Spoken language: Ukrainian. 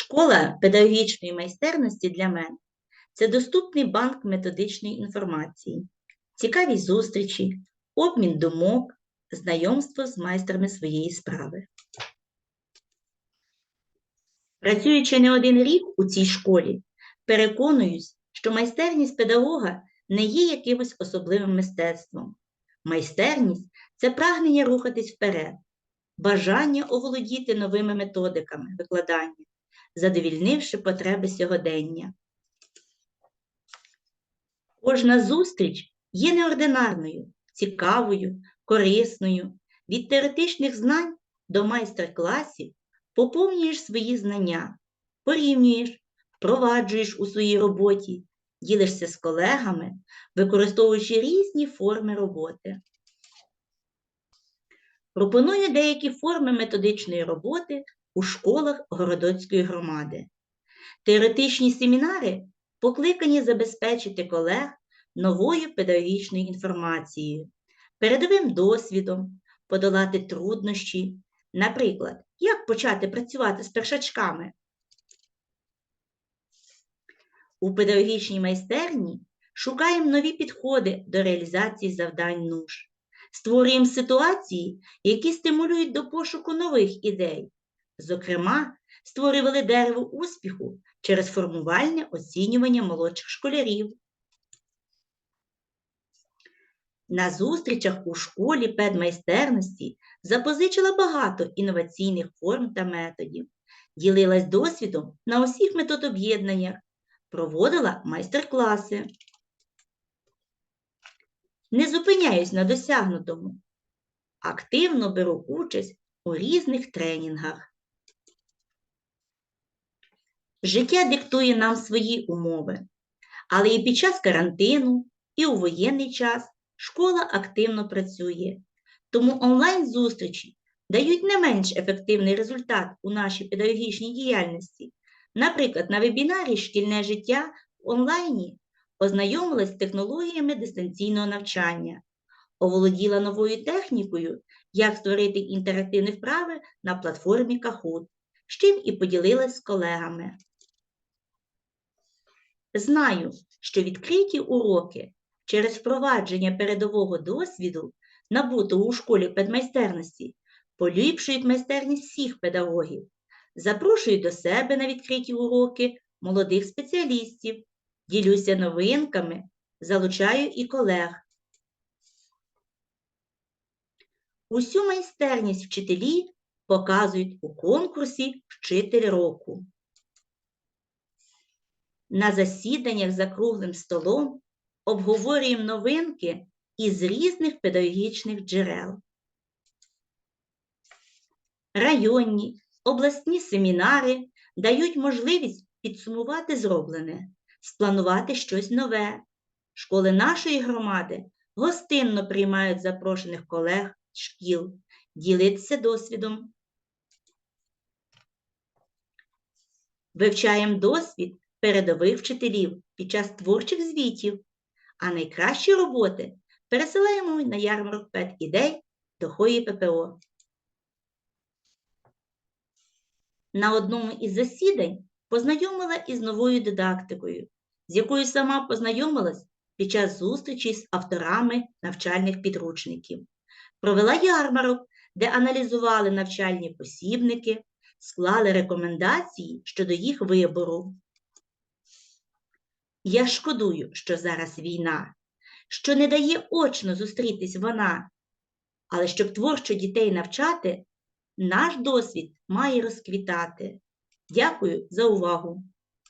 Школа педагогічної майстерності для мене це доступний банк методичної інформації, цікаві зустрічі, обмін думок, знайомство з майстрами своєї справи. Працюючи не один рік у цій школі, переконуюсь, що майстерність педагога не є якимось особливим мистецтвом. Майстерність це прагнення рухатись вперед, бажання оволодіти новими методиками викладання, задовільнивши потреби сьогодення. Кожна зустріч є неординарною, цікавою, корисною. Від теоретичних знань до майстер-класів поповнюєш свої знання, порівнюєш, впроваджуєш у своїй роботі, ділишся з колегами, використовуючи різні форми роботи. Пропоную деякі форми методичної роботи у школах Городоцької громади. Теоретичні семінари покликані забезпечити колег новою педагогічною інформацією, передовим досвідом, подолати труднощі, наприклад, як почати працювати з першачками. У педагогічній майстерні шукаємо нові підходи до реалізації завдань нуж, створюємо ситуації, які стимулюють до пошуку нових ідей. Зокрема, створювали дерево успіху через формувальне оцінювання молодших школярів. На зустрічах у школі педмайстерності запозичила багато інноваційних форм та методів, ділилась досвідом на усіх методоб'єднаннях, проводила майстер-класи. Не зупиняюсь на досягнутому. Активно беру участь у різних тренінгах. Життя диктує нам свої умови, але і під час карантину, і у воєнний час школа активно працює, тому онлайн-зустрічі дають не менш ефективний результат у нашій педагогічній діяльності. Наприклад, на вебінарі Шкільне життя в онлайні ознайомилась з технологіями дистанційного навчання, оволоділа новою технікою, як створити інтерактивні вправи на платформі Kahoot, з чим і поділилась з колегами. Знаю, що відкриті уроки через впровадження передового досвіду, набутого у школі педмайстерності, поліпшують майстерність всіх педагогів, запрошую до себе на відкриті уроки молодих спеціалістів, ділюся новинками, залучаю і колег. Усю майстерність вчителі показують у конкурсі Вчитель року. На засіданнях за круглим столом обговорюємо новинки із різних педагогічних джерел. Районні, обласні семінари дають можливість підсумувати зроблене, спланувати щось нове. Школи нашої громади гостинно приймають запрошених колег шкіл, ділитися досвідом. Вивчаємо досвід передових вчителів під час творчих звітів, а найкращі роботи пересилаємо на ярмарок педідей до хої ППО. На одному із засідань познайомила із новою дидактикою, з якою сама познайомилась під час зустрічі з авторами навчальних підручників. Провела ярмарок, де аналізували навчальні посібники, склали рекомендації щодо їх вибору. Я шкодую, що зараз війна, що не дає очно зустрітись вона, але щоб творчо дітей навчати, наш досвід має розквітати. Дякую за увагу!